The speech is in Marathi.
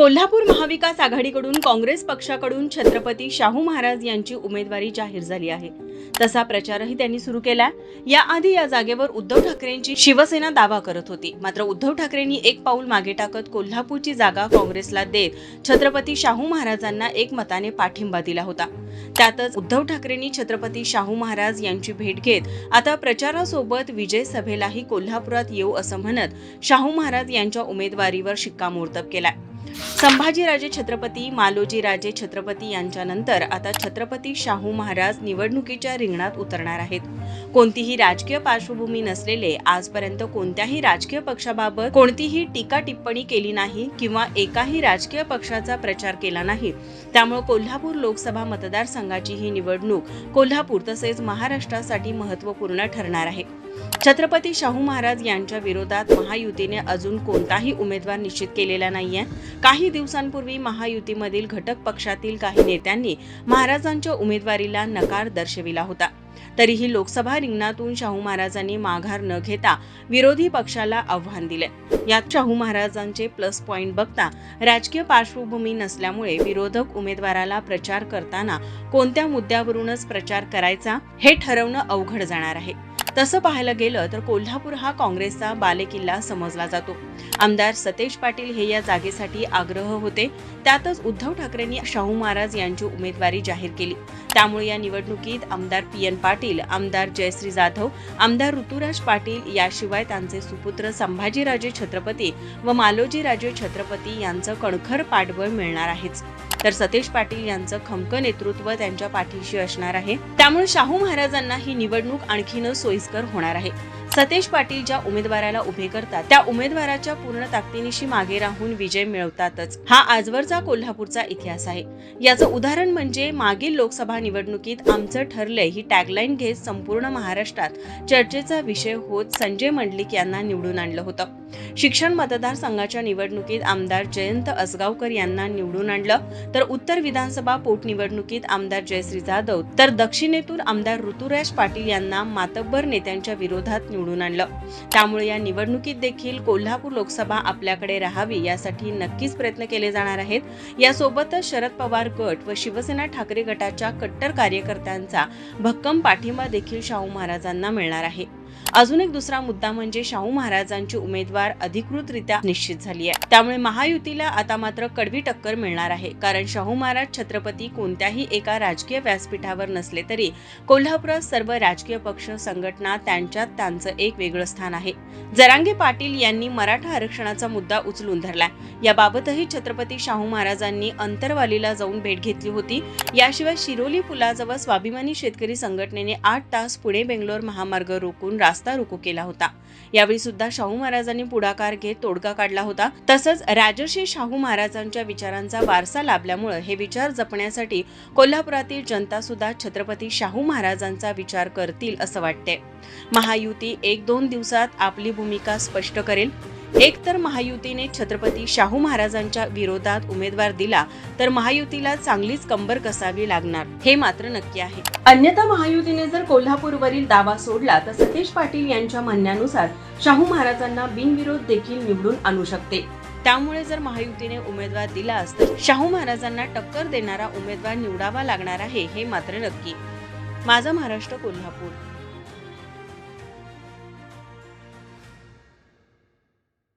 कोल्हापूर महाविकास आघाडीकडून काँग्रेस पक्षाकडून छत्रपती शाहू महाराज यांची उमेदवारी जाहीर झाली आहे. तसा प्रचारही त्यांनी सुरू केला. याआधी या जागेवर उद्धव ठाकरेंची शिवसेना दावा करत होती. मात्र उद्धव ठाकरेंनी एक पाऊल मागे टाकत कोल्हापूरची जागा काँग्रेसला देत छत्रपती शाहू महाराजांना एक मताने पाठिंबा दिला होता. त्यातच उद्धव ठाकरेंनी छत्रपती शाहू महाराज यांची भेट घेत आता प्रचारासोबत विजय सभेलाही कोल्हापुरात येऊ असं म्हणत शाहू महाराज यांच्या उमेदवारीवर शिक्कामोर्तब केलाय. संभाजीराजे छत्रपती मालोजीराजे छत्रपती यांच्यानंतर आता छत्रपती शाहू महाराज निवडणुकीच्या रिंगणात उतरणार आहेत. कोणतीही राजकीय पार्श्वभूमी नसलेले आजपर्यंत कोणत्याही राजकीय पक्षाबाबत कोणतीही टीका टिप्पणी केली नाही किंवा एकाही राजकीय पक्षाचा प्रचार केला नाही. त्यामुळे कोल्हापूर लोकसभा मतदारसंघाची ही निवडणूक कोल्हापूर तसेच महाराष्ट्रासाठी महत्त्वपूर्ण ठरणार आहे. छत्रपती शाहू महाराज यांच्या विरोधात महायुतीने अजून कोणताही उमेदवार निश्चित केलेला नाहीये. काही दिवसांपूर्वी महायुतीमधील घटक पक्षातील काही नेत्यांनी महाराजांच्या उमेदवारीला नकार दर्शविला होता. तरीही लोकसभा रिंगणातून शाहू महाराजांनी माघार न घेता विरोधी पक्षाला आव्हान दिले. यात शाहू महाराजांचे प्लस पॉइंट बघता राजकीय पार्श्वभूमी नसल्यामुळे विरोधक उमेदवाराला प्रचार करताना कोणत्या मुद्द्यावरूनच प्रचार करायचा हे ठरवणं अवघड जाणार आहे. तसं पाहायला गेलं तर कोल्हापूर हा काँग्रेसचा बालेकिल्ला समजला जातो. आमदार सतेज पाटील हे या जागेसाठी आग्रह होते. त्यातच उद्धव ठाकरेंनी शाहू महाराज यांची उमेदवारी जाहीर केली. त्यामुळे या निवडणुकीत आमदार पी एन पाटील आमदार जयश्री जाधव आमदार ऋतुराज पाटील याशिवाय त्यांचे सुपुत्र संभाजीराजे छत्रपती व मालोजीराजे छत्रपती यांचं कणखर पाठबळ मिळणार आहेच. तर सतेज पाटील यांचं खमक नेतृत्व त्यांच्या पाठीशी असणार आहे. त्यामुळे शाहू महाराजांना ही निवडणूक आणखीन सोयीस्कर होणार आहे. सतेज पाटील ज्या उमेदवाराला उभे करतात त्या उमेदवाराच्या पूर्ण ताकदीनिशी मागे राहून विजय मिळवतातच. हा आजवरचा कोल्हापूरचा इतिहास आहे. याचं उदाहरण म्हणजे मागील लोकसभा निवडणुकीत आमचं ठरलंय ही टॅगलाईन घेत संपूर्ण महाराष्ट्रात चर्चेचा विषय होत संजय मंडलिक यांना निवडून आणलं होतं. शिक्षण मतदारसंघाच्या निवडणुकीत आमदार जयंत असगावकर यांना निवडून आणलं तर उत्तर विधानसभा पोटनिवडणुकीत आमदार जयश्री जाधव तर दक्षिणेतून आमदार ऋतुराज पाटील यांना मातब्बर नेत्यांच्या विरोधात निवडून आणलं. त्यामुळे या निवडणुकीत देखील कोल्हापूर लोकसभा आपल्याकडे राहावी यासाठी नक्कीच प्रयत्न केले जाणार आहेत. यासोबतच शरद पवार गट व शिवसेना ठाकरे गटाच्या कट्टर कार्यकर्त्यांचा भक्कम पाठिंबा देखील शाहू महाराजांना मिळणार आहे. अजून एक दुसरा मुद्दा म्हणजे शाहू महाराजांची उमेदवार अधिकृतरित्या निश्चित झाली आहे. त्यामुळे महायुतीला आता मात्र कडवी टक्कर मिळणार आहे. कारण शाहू महाराज छत्रपती कोणत्याही एका राजकीय व्यासपीठावर नसले तरी कोल्हापुरात सर्व राजकीय पक्ष संघटना त्यांच्यात त्यांचं एक वेगळं स्थान आहे. जरांगे पाटील यांनी मराठा आरक्षणाचा मुद्दा उचलून धरलाय. याबाबतही छत्रपती शाहू महाराजांनी अंतरवालीला जाऊन भेट घेतली होती. याशिवाय शिरोली पुलाजवळ स्वाभिमानी शेतकरी संघटनेने आठ तास पुणे बेंगलोर महामार्ग रोखून रास्ता रोको केला होता. यावेळी सुद्धा शाहू महाराजांनी पुढाकार घेत तोडगा काढला होता. तसंच राजर्षी शाहू महाराजांच्या विचारांचा वारसा लाभल्यामुळे हे विचार जपण्यासाठी कोल्हापुरातील जनता सुद्धा छत्रपती शाहू महाराजांचा विचार करतील असं वाटते महायुती एक दोन दिवसात आपली भूमिका स्पष्ट करेल. एक तर महायुतीने छत्रपती शाहू महाराजांच्या विरोधात उमेदवार दिला तर महायुतीला चांगलीच कंबर कसावी लागणार हे मात्र नक्की आहे. अन्यथा महायुतीने जर कोल्हापूरवरील दावा सोडला तर सतीश पाटील यांच्या म्हणण्यानुसार शाहू महाराजांना बिनविरोध देखील निवडून आणू शकते. त्यामुळे जर महायुतीने उमेदवार दिलास तर शाहू महाराजांना टक्कर देणारा उमेदवार निवडावा लागणार आहे हे मात्र नक्की. माझा महाराष्ट्र कोल्हापूर.